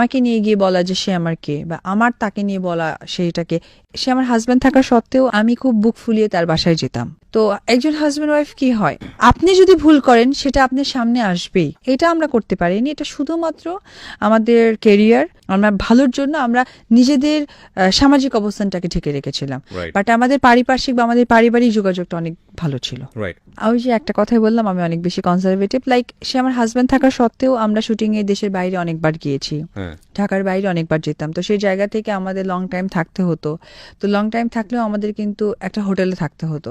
আমাকে নিয়ে গিয়ে বলা যে সে আমার কে বা আমার তাকে নিয়ে বলা সেইটাকে, সে আমার হাজব্যান্ড থাকা সত্ত্বেও আমি খুব বুক ফুলিয়ে তার বাসায় যেতাম। তো একজন হাজব্যান্ড ওয়াইফ কি হয়? আপনি যদি ভুল করেন, সেটা আপনার সামনে আসবেই। এটা আমরা করতে পারিনি। এটা শুধুমাত্র আমাদের কেরিয়ার আমরা ভালোর জন্য আমরা নিজেদের সামাজিক অবস্থানটাকে ঠেকে রেখেছিলাম। বাট আমাদের পারিপার্শ্বিক বা আমাদের পারিবারিক যোগাযোগটা অনেক ভালো ছিল। আমি যে একটা কথাই বললাম আমি অনেক বেশি কনজারভেটিভ লাইক সে আমার হাজব্যান্ড থাকা সত্ত্বেও আমরা শুটিং এ দেশের বাইরে অনেকবার গিয়েছি। হ্যাঁ। ঢাকার বাইরে অনেকবার যেতাম। তো সেই জায়গা থেকে আমাদের লং টাইম থাকতে হতো। তো লং টাইম থাকলেও আমাদের কিন্তু একটা হোটেলে থাকতে হতো।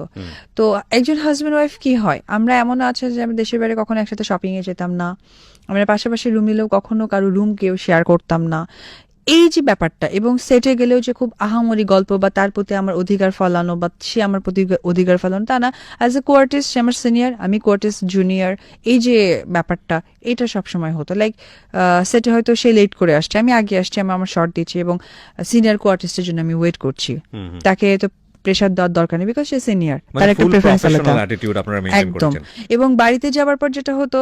তো একজন হাজব্যান্ড ওয়াইফ কি হয়? আমরা এমন আছে যে আমি দেশের বাইরে কখনো একসাথে শপিং এ যেতাম না। আমরা পাশাপাশি রুম নিলেও কখনো কারও রুম কেউ শেয়ার করতাম না। এই যে ব্যাপারটা এবং সেটে গেলেও যে খুব আহামরি গল্প বা তার প্রতি আমার অধিকার ফলানো বা সে আমার প্রতি অধিকার ফলানো তা না। অ্যাজ এ কোয়ার্টিস্ট সে আমার সিনিয়র আমি কোয়ার্টিস্ট জুনিয়র এই যে ব্যাপারটা এটা সবসময় হতো। লাইক সেটে হয়তো সে লেট করে আসছে আমি আগে আসছি আমি আমার শর্ট দিচ্ছি এবং সিনিয়র কোয়ার্টিস্টের জন্য আমি ওয়েট করছি। তাকে তো প্রেশার দেওয়ার দরকার নেই বিকজ সে সিনিয়র মানে তার একটা প্রেফারেন্স আলাদা। একদম। এবং বাড়িতে যাওয়ার পর যেটা হতো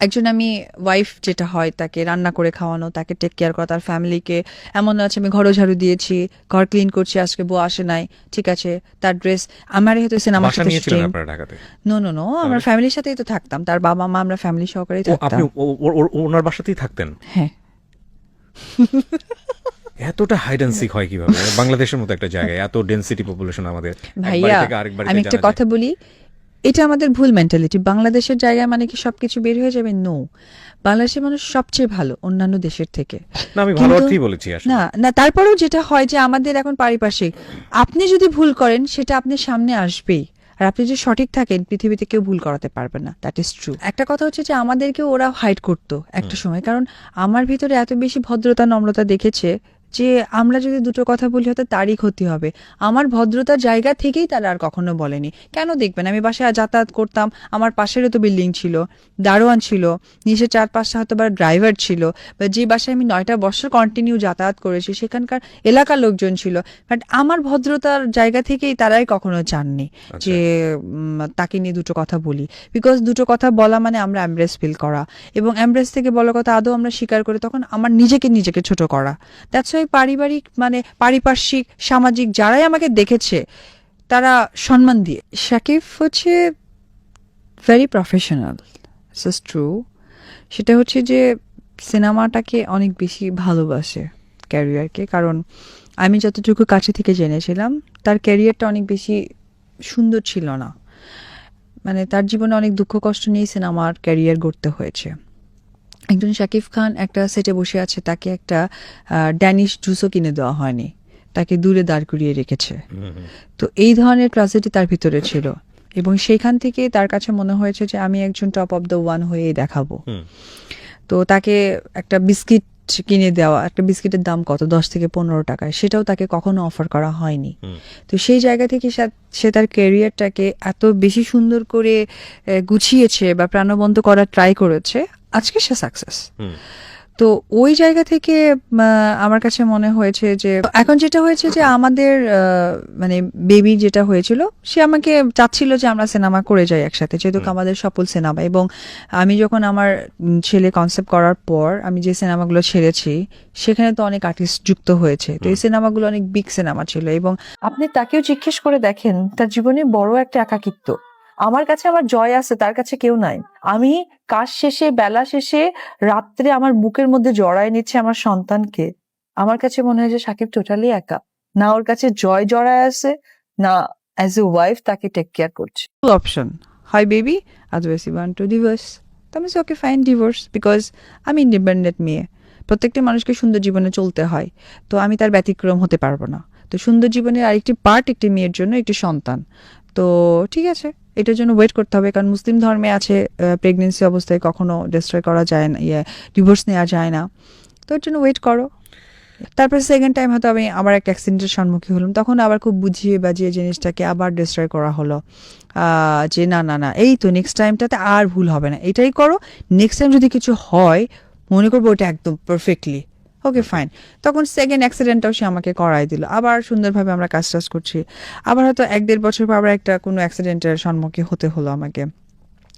একজন আমি ওয়াইফ যেটা হয় তাকে রান্না করে খাওয়ানো তাকে টেক কেয়ার করা তার ফ্যামিলিকে এমন আছে আমি ঘরও ঝাড়ু দিয়েছি ঘর ক্লিন করছি আজকে বউ আসে নাই ঠিক আছে তার ড্রেস আমারই হয়তো সিনেমার সাথে নো নো নো আমরা ফ্যামিলির সাথেই তো থাকতাম তার বাবা মা আমরা ফ্যামিলি সহকারেই থাকতাম। ওনার বাসাতেই থাকতেন? হ্যাঁ। এতটা হাইডেন্সিক হয় কীভাবে? বাংলাদেশের মতো একটা জায়গায় এত ডেন্সিটি পপুলেশন আমাদের। ভাইয়া আমি একটা কথা বলি এটা আমাদের ভুল মেন্টালিটি বাংলাদেশের জায়গায় মানে কি সবকিছু বের হয়ে যাবে? নো বাংলাদেশের মানুষ সবচেয়ে ভালো অন্যান্য দেশের থেকে। না আমি ভালো কিন্তু- বলেছি না না তারপরেও যেটা হয় যে আমাদের এখন পারিপার্শ্বিক। আপনি যদি ভুল করেন সেটা আপনার সামনে আসবেই। আর আপনি যদি সঠিক থাকেন পৃথিবীতে কেউ ভুল করাতে পারবে না। দ্যাট ইজ ট্রু একটা কথা হচ্ছে যে আমাদেরকে ওরা হাইড করতো একটা সময়। কারণ আমার ভিতরে এত বেশি ভদ্রতা নম্রতা দেখেছে যে আমরা যদি দুটো কথা বলি হয়তো তারই ক্ষতি হবে। আমার ভদ্রতার জায়গা থেকেই তারা আর কখনো বলেনি। কেন দেখবেন? আমি বাসায় যাতায়াত করতাম আমার পাশেরও তো বিল্ডিং ছিল দারোয়ান ছিল নিচে চার পাঁচটা হয়তো বা ড্রাইভার ছিল বা যে বাসায় আমি নয়টা বছর কন্টিনিউ যাতায়াত করেছি সেখানকার এলাকার লোকজন ছিল। বাট আমার ভদ্রতার জায়গা থেকেই তারাই কখনো চাননি যে তাকে নিয়ে দুটো কথা বলি। বিকজ দুটো কথা বলা মানে আমরা অ্যাম্ব্রেস ফিল করা। এবং অ্যাম্ব্রেস থেকে বলা কথা আদৌ আমরা স্বীকার করি তখন আমার নিজেকে নিজেকে ছোট করা। দ্যাটস ওয়াই পারিবারিক মানে পারিপার্শ্বিক, সামাজিক যারাই আমাকে দেখেছে, তারা সম্মান দিয়ে শাকিব হচ্ছে ভেরি প্রফেশনাল ইটস ট্রু সেটা হচ্ছে যে সিনেমাটাকে অনেক বেশি ভালোবাসে ক্যারিয়ারকে, কারণ আমি যতটুকু কাছে থেকে জেনেছিলাম, তার ক্যারিয়ারটা অনেক বেশি সুন্দর ছিল না। মানে তার জীবনে অনেক দুঃখ কষ্ট নিয়ে সিনেমার ক্যারিয়ার গড়তে হয়েছে। একজন শাকিব খান একটা সেটে বসে আছে তাকে একটা ড্যানিশ জুসও কিনে দেওয়া হয়নি। তাকে দূরে দাঁড় করিয়ে রেখেছে। তো এই ধরনের ট্রাজেডি তার ভিতরে ছিল। এবং সেখান থেকে তার কাছে মনে হয়েছে যে আমি একজন টপ অফ দ্য ওয়ান হয়েই দেখাবো। তো তাকে একটা বিস্কিট কিনে দেওয়া একটা বিস্কিটের দাম কত? দশ থেকে পনেরো টাকায়। সেটাও তাকে কখনো অফার করা হয়নি। তো সেই জায়গা থেকে সে- সে তার ক্যারিয়ারটাকে এত বেশি সুন্দর করে গুছিয়েছে বা প্রাণবন্ত করার ট্রাই করেছে আজকে সে সাকসেস তো ওই জায়গা থেকে আমার কাছে মনে হয়েছে যে এখন যেটা হয়েছে যে আমাদের মানে বেবি যেটা হয়েছিল সে আমাকে চাচ্ছিল যে আমরা সিনেমা করে যাই একসাথে যেহেতু আমাদের সফল সিনেমা এবং আমি যখন আমার ছেলে কনসেপ্ট করার পর আমি যে সিনেমাগুলো ছেড়েছি সেখানে তো অনেক আর্টিস্ট যুক্ত হয়েছে। তো এই সিনেমাগুলো অনেক বিগ সিনেমা ছিল। এবং আপনি তাকেও জিজ্ঞেস করে দেখেন তার জীবনে বড় একটা একাকিত্ব। আমার কাছে আমার জয় আছে, তার কাছে কেউ নাই। আমি কাজ শেষে, বেলা শেষে, রাত্রে আমার বুকের মধ্যে জড়ায় নিচ্ছে আমার সন্তানকে। আমার কাছে মনে হয় যে সাকিব টোটালি একা। না ওর কাছে জয় জড়ায় আছে, না অ্যাজ এ ওয়াইফ তাকে টেক কেয়ার করছে। অপশন হয় baby otherwise you want to divorce আমি ওকে ফাইন ডিভোর্স বিকজ আমি ইন্ডিপেন্ডেন্ট মেয়ে। প্রত্যেকটা মানুষকে সুন্দর জীবনে চলতে হয়, তো আমি তার ব্যতিক্রম হতে পারব না। তো সুন্দর জীবনের আরেকটি পার্ট একটি মেয়ের জন্য, একটি সন্তান। তো ঠিক আছে, এটার জন্য ওয়েট করতে হবে। কারণ মুসলিম ধর্মে আছে প্রেগনেন্সি অবস্থায় কখনো ডিস্ট্রয় করা যায় না ইয়ে ডিভোর্স নেওয়া যায় না। তো এর জন্য ওয়েট করো। তারপর সেকেন্ড টাইম হয়তো আমি আবার একটা অ্যাক্সিডেন্টের সম্মুখীন হলাম। তখন আবার খুব বুঝিয়ে বাজিয়ে জিনিসটাকে আবার ডিস্ট্রয় করা হলো। যে না না না, এই তো নেক্সট টাইমটাতে আর ভুল হবে না। এটাই করো। নেক্সট টাইম যদি কিছু হয়, মনে করব ওটা একদম পারফেক্টলি ওকে ফাইন তখন সেকেন্ড অ্যাক্সিডেন্টটাও সে আমাকে করাই দিল। আবার সুন্দরভাবে আমরা কাজ টাজ করছি। আবার হয়তো এক দেড় বছর পর আবার একটা কোনো অ্যাক্সিডেন্টের সম্মুখীন হতে হলো আমাকে।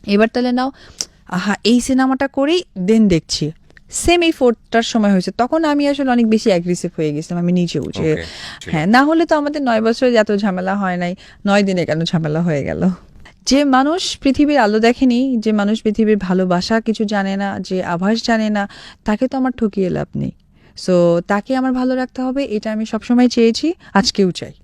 এবার তাহলে নাও আহা এই সিনেমাটা করেই দেন দেখছি। সেম এই ফোর্থটার সময় হয়েছে। তখন আমি আসলে অনেক বেশি অ্যাগ্রেসিভ হয়ে গেছিলাম আমি নিজেও যে Okay, হ্যাঁ না হলে তো আমাদের নয় বছরে এত ঝামেলা হয় নাই নয় দিনে কেন ঝামেলা হয়ে গেল? যে মানুষ পৃথিবীর আলো দেখেনি যে মানুষ পৃথিবীর ভালোবাসা কিছু জানে না যে আভাস জানে না তাকে তো আমার ঠকিয়ে লাভ নেই। সো তাকে আমার ভালো রাখতে হবে এটা আমি সবসময় চেয়েছি আজকেও চাই।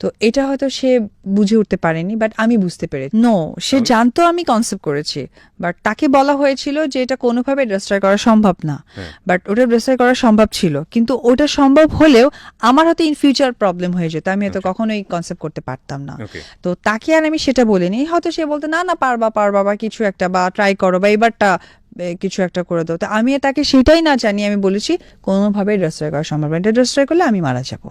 তো এটা হয়তো সে বুঝে উঠতে পারেনি বাট আমি বুঝতে পেরেছি। নো সে জানতো আমি কনসেপ্ট করেছি বাট তাকে বলা হয়েছিল যে এটা কোনোভাবে ডিস্ট্রয় করা সম্ভব না। হ্যাঁ। বাট ওটা ডিস্ট্রয় করা সম্ভব ছিল কিন্তু ওটা সম্ভব হলেও আমার হয়তো ইন ফিউচার প্রবলেম হয়ে যেত আমি হয়তো কখনোই কনসেপ্ট করতে পারতাম না। তো তাকে আর আমি সেটা বলিনি হয়তো সে বলতো না না পারবা পারবা বা কিছু একটা বা ট্রাই করো বা এবারটা কিছু একটা করে দাও। তো আমি তাকে সেটাই না জানি আমি বলেছি কোনোভাবে ডিস্ট্রয় করা সম্ভব না। এটা ডিস্ট্রয় করলে আমি মারা যাব।